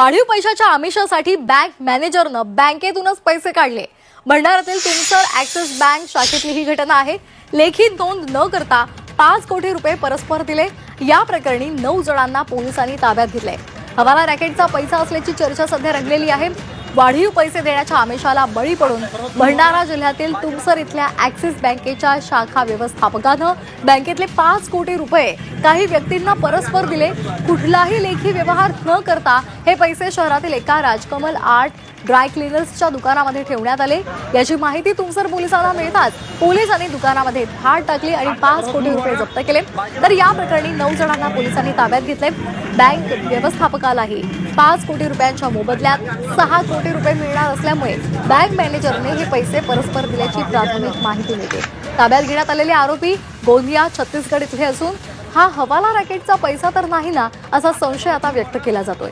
वाढीव पैशाच्या आमिषासाठी बँक मॅनेजरनं बँकेतूनच पैसे काढले. भंडाऱ्यातील तुमसर ऍक्सिस बँक शाखेतली ही घटना आहे. लेखी नोंद न करता पाच कोटी रुपये परस्पर दिले. या प्रकरणी नऊ जणांना पोलिसांनी ताब्यात घेतले हवाला रॅकेटचा पैसा असल्याची चर्चा सध्या रंगलेली आहे. वाढीव पैसे देण्याच्या आमिषाला बळी पडून भंडारा जिल्ह्यातील तुमसर इथल्या ऍक्सिस बँकेच्या शाखा व्यवस्थापकानं बँकेतले पाच कोटी रुपये काही व्यक्तींना परस्पर दिले. कुठलाही लेखी व्यवहार न करता हे पैसे शहरातील एका राजकमल आर्ट ड्राय क्लिनर्सच्या दुकानामध्ये ठेवण्यात आले. याची माहिती तुमसर पोलिसांना मिळताच पोलिसांनी दुकानामध्ये धाड टाकली आणि पाच कोटी रुपये जप्त केले. तर या प्रकरणी नऊ जणांना पोलिसांनी ताब्यात घेतले. बँक व्यवस्थापकालाही पाच कोटी रुपयांच्या मोबदल्यात सहा कोटी रुपये मिळणार असल्यामुळे बँक मॅनेजरने हे पैसे परस्पर दिल्याची प्राथमिक माहिती मिळते. ताब्यात घेण्यात आलेले आरोपी गोंदिया छत्तीसगड इथले असून हा हवाला रॅकेटचा पैसा तर नाही ना असा संशय आता व्यक्त केला जातोय.